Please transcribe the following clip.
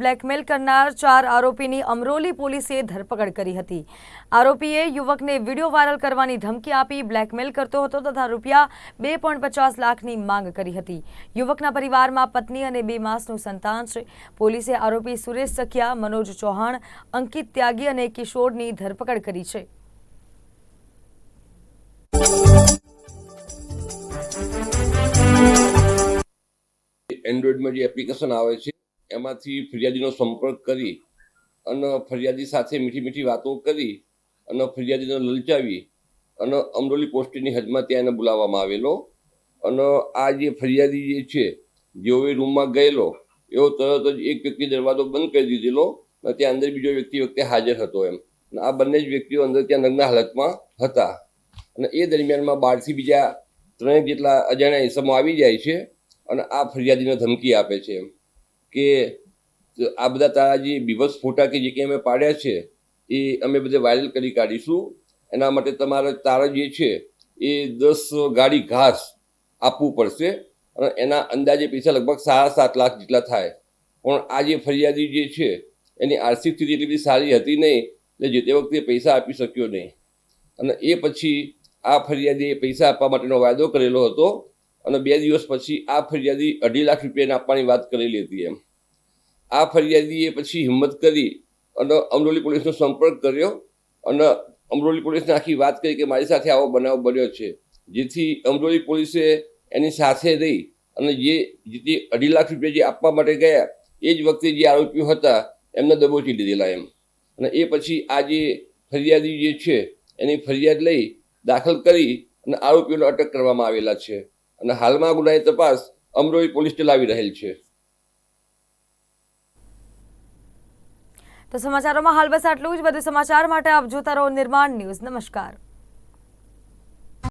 Blackmail કરનાર ચાર આરોપીની અમરોલી પોલીસે ધરપકડ કરી હતી. આરોપીએ યુવકને વીડિયો વાયરલ કરવાની ધમકી આપી બ્લેકમેલ કરતો હતો તથા રૂપિયા બે પચાસ લાખની માંગ કરી હતી. યુવકના પરિવારમાં પત્ની અને બે માસનું સંતાન છે. પોલીસે આરોપી સુરેશ સખિયા, મનોજ ચૌહાણ, અંકિત ત્યાગી અને કિશોરની ધરપકડ કરી છે. એન્ડ્રોઈડમાં જે એપ્લિકેશન આવે છે એમાંથી ફરિયાદીનો સંપર્ક કરી અને ફરિયાદી સાથે મીઠી મીઠી વાતો કરી અને ફરિયાદીને લલચાવી અને અમરોલી પોસ્ટની હદમાં ત્યાં એને બોલાવવામાં આવેલો. અને આ જે ફરિયાદી જે છે જેઓ રૂમમાં ગયેલો, એવો તરત જ એક વ્યક્તિ દરવાજો બંધ કરી દીધેલો અને ત્યાં અંદર બીજો વ્યક્તિ વખતે હાજર હતો એમ. અને આ બંને જ વ્યક્તિઓ અંદર ત્યાં નગ્ન હાલતમાં હતા. અને એ દરમિયાનમાં બહારથી બીજા ત્રણેક જેટલા અજાણ્યા ઇસમો આવી જાય છે અને આ ફરિયાદીને ધમકી આપે છે એમ. કે આ બધા તારા જે બીભત્સ ફોટા કે જે કંઈ અમે પાડ્યા છે, એ અમે બધે વાયરલ કરી કાઢીશું. એના માટે તમારે તારા જે છે, એ દસ ગાડી ઘાસ આપવું પડશે અને એના અંદાજે પૈસા લગભગ સાડા સાત લાખ જેટલા થાય. પણ આ જે ફરિયાદી જે છે, એની આર્થિક સ્થિતિ એટલી બધી સારી હતી નહીં, એટલે જે તે વખતે પૈસા આપી શક્યો નહીં. અને એ પછી આ ફરિયાદીએ પૈસા આપવા માટેનો વાયદો કરેલો હતો. અને બે દિવસ પછી આ ફરિયાદી અઢી લાખ રૂપિયાને આપવાની વાત કરેલી હતી એમ. આ ફરિયાદીએ પછી હિંમત કરી અને અમરોલી પોલીસનો સંપર્ક કર્યો અને અમરોલી પોલીસને આખી વાત કરી કે મારી સાથે આવો બનાવ બન્યો છે. જેથી અમરોલી પોલીસે એની સાથે રહી અને જે જે અઢી લાખ રૂપિયા જે આપવા માટે ગયા, એ જ વખતે જે આરોપીઓ હતા, એમને દબોચી લીધેલા એમ. અને એ પછી આ જે ફરિયાદી જે છે, એની ફરિયાદ લઈ દાખલ કરી અને આરોપીઓને અટક કરવામાં આવેલા છે. અને હાલમાં ગુનાની તપાસ અમરોહી પોલીસ ચલાવી રહેલ છે. તો સમાચારોમાં હાલ બસ આટલું જ. વધુ સમાચાર માટે આપ જોતા રહો નિર્માણ ન્યૂઝ. નમસ્કાર.